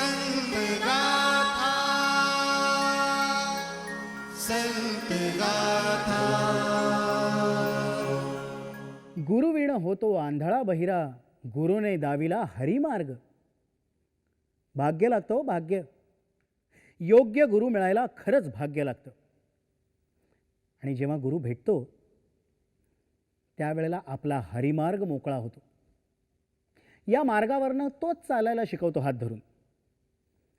संत गाथा संत गाथा गुरुविण होतो आंधळा बहिरा गुरुने दाविला हरिमार्ग. भाग्य लागतं हो, भाग्य. योग्य गुरु मिळायला खरंच भाग्य लागतं. आणि जेव्हा गुरु भेटतो त्यावेळेला आपला हरिमार्ग मोकळा होतो. या मार्गावरनं तोच चालायला शिकवतो हात धरून.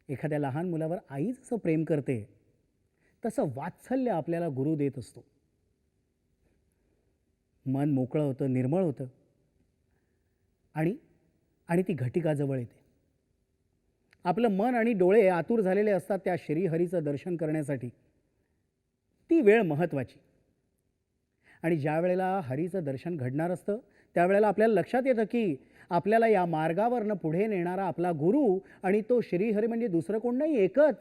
एखाद्या लहान मुलावर आई जसं प्रेम करते तसं वात्सल्य आपल्याला गुरु देत असतो. मन मोकळं होतं निर्मळ होतं. आणि आणि ती घटिका जवळ येते. आपलं मन आणि डोळे आतुर झालेले असतात त्या श्रीहरीचं दर्शन करण्यासाठी. ती वेळ महत्त्वाची. आणि ज्या वेळेला हरीचं दर्शन घडणार असतं त्यावेळेला आपल्याला लक्षात येतं की आपल्याला या मार्गावरनं पुढे नेणारा आपला गुरु आणि तो श्रीहरी म्हणजे दुसरं कोण नाही एकच.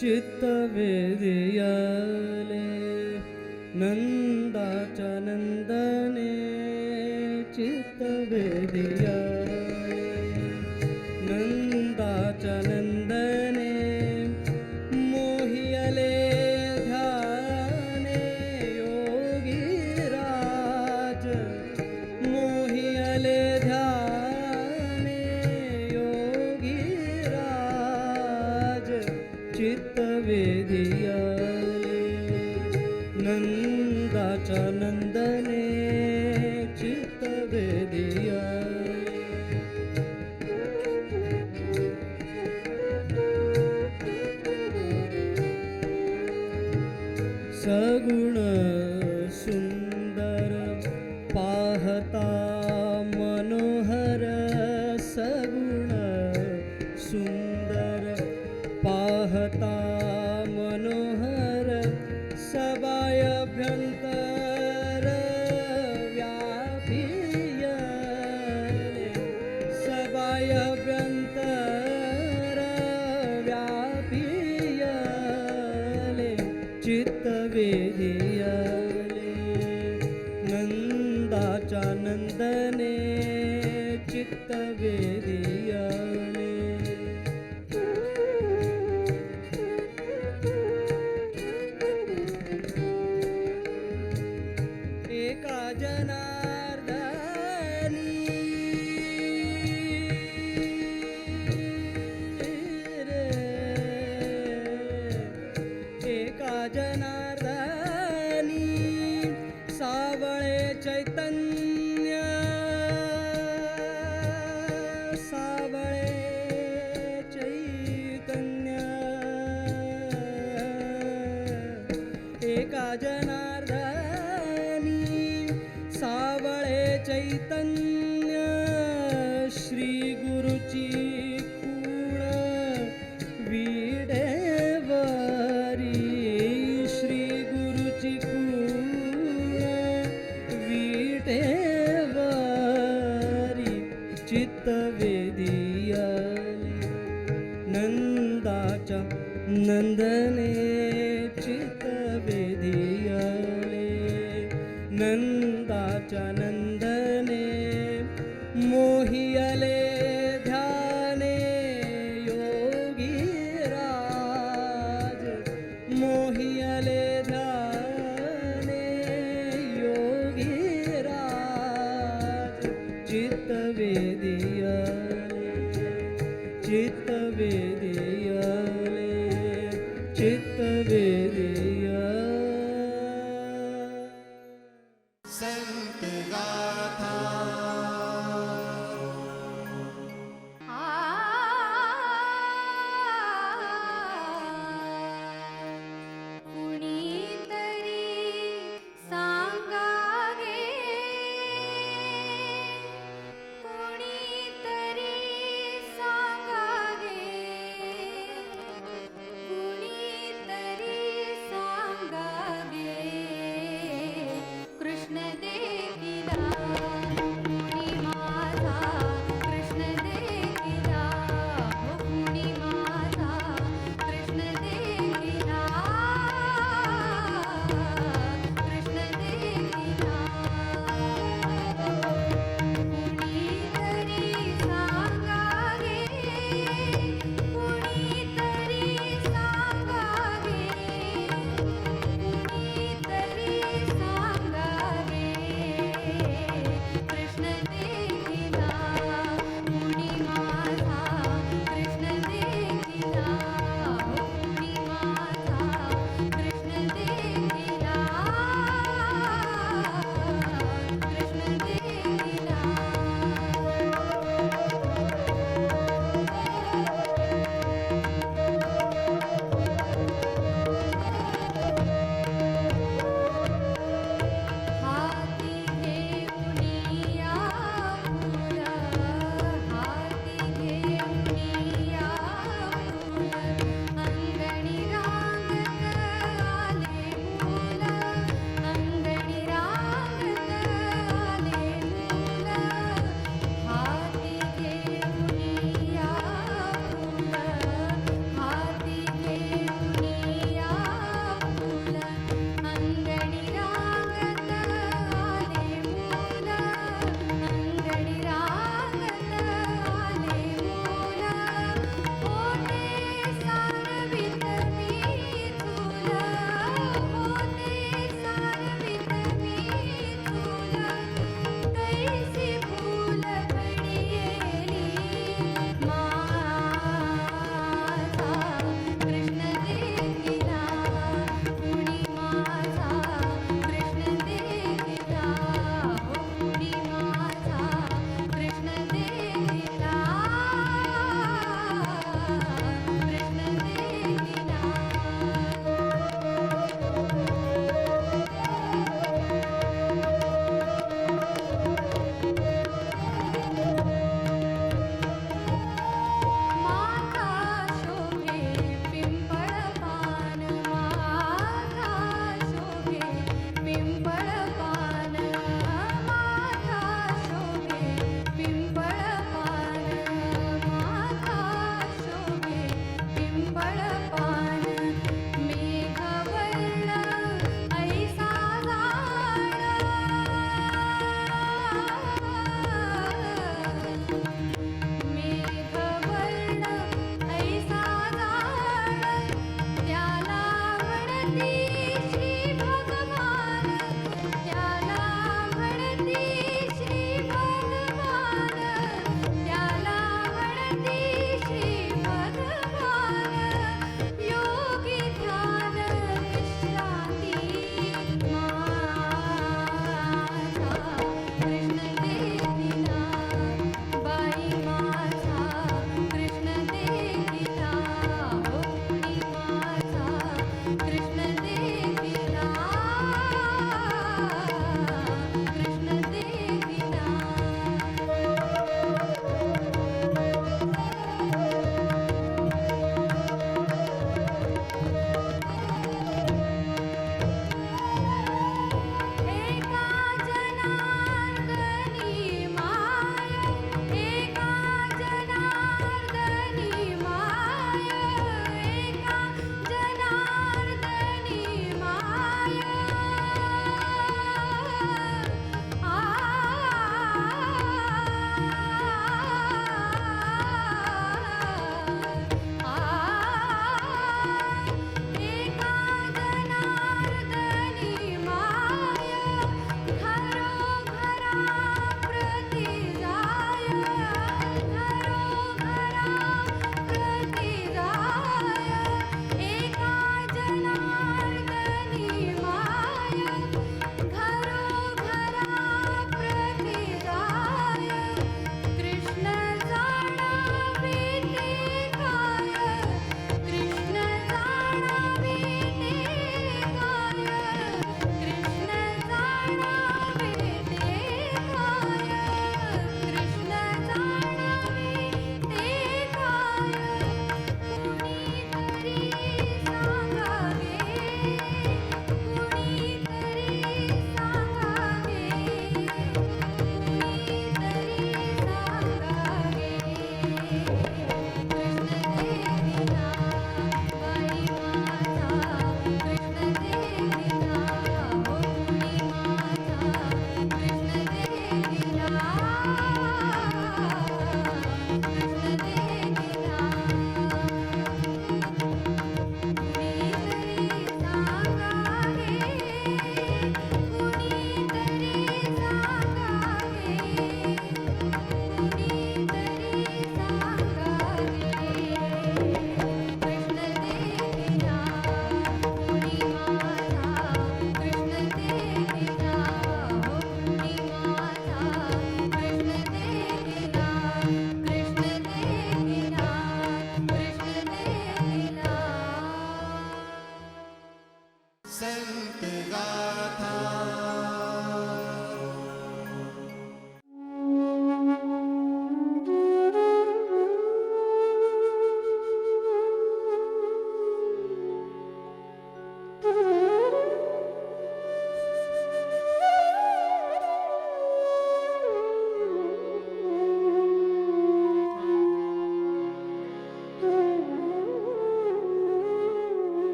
चित्त वेदियाले नंदाच्या नंदने चित्तवेदियाले चित्तवेदियले नंदाच्या नंदने नंदाच्या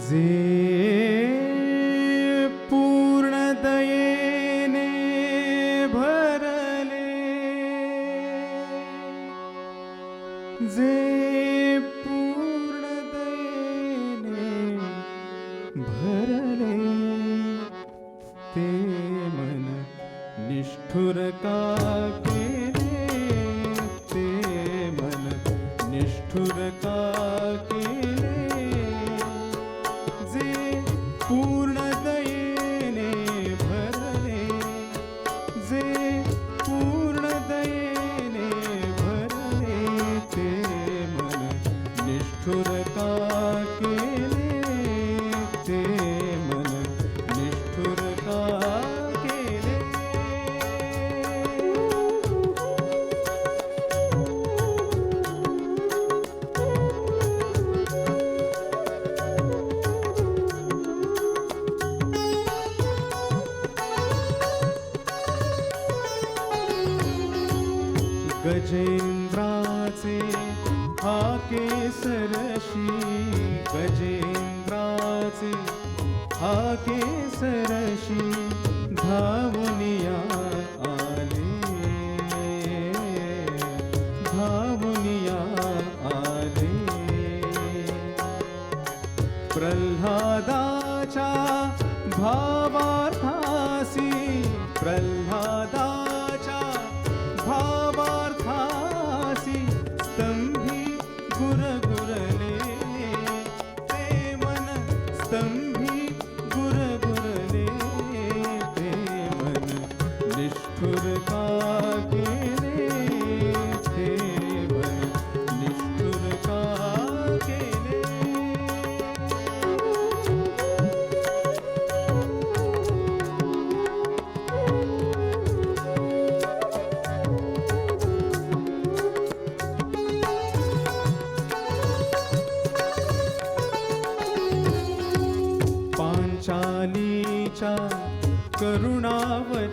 Dzień. गजेंद्राचे हा केसरशी गजेंद्राचे हा केसरशी धावनिया आले. धावनिया आले. प्रल्हादाच्या भावार्थासी प्रल्हादा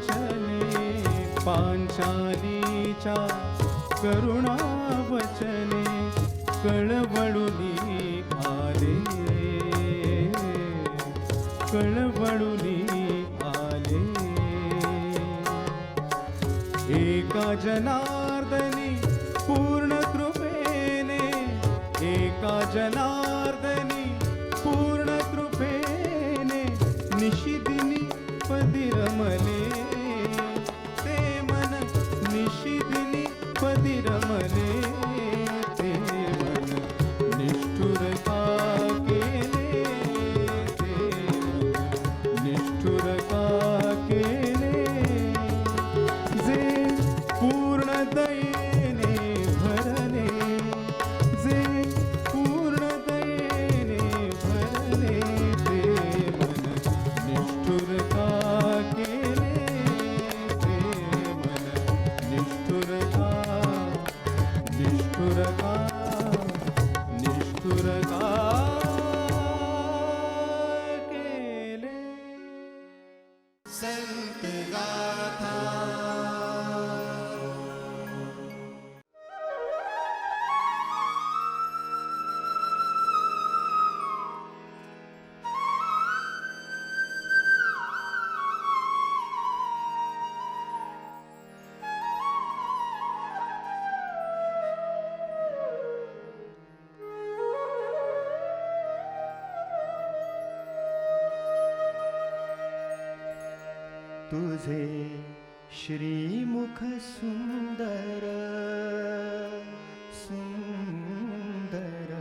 वचने पांचालीच्या करुणा वचने कळवळुनी आले. कळवळुनी आले. एका जनार्दनी पूर्ण कृपेने एका जनार्दनी पूर्ण कृपेने निशिदिनी पदिरमले तुझे श्रीमुख सुंदर सुंदर।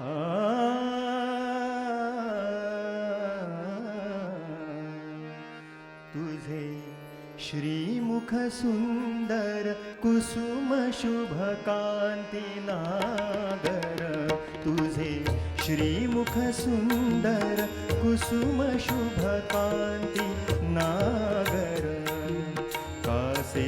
आ तुझे श्रीमुख सुंदर कुसुम शुभ कांति नागर। तुझे श्रीमुख सुंदर श्रीमुखसुन्दर कुसुमशुभकान्ति नागर कासे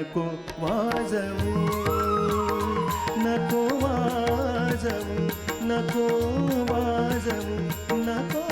నకో వాజవు నకో వాజవు నకో వాజవు నకో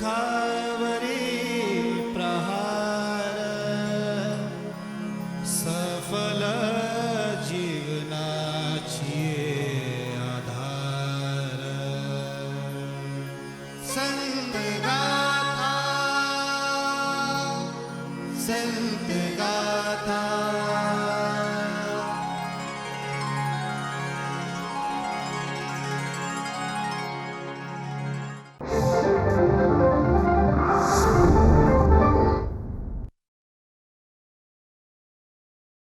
Come.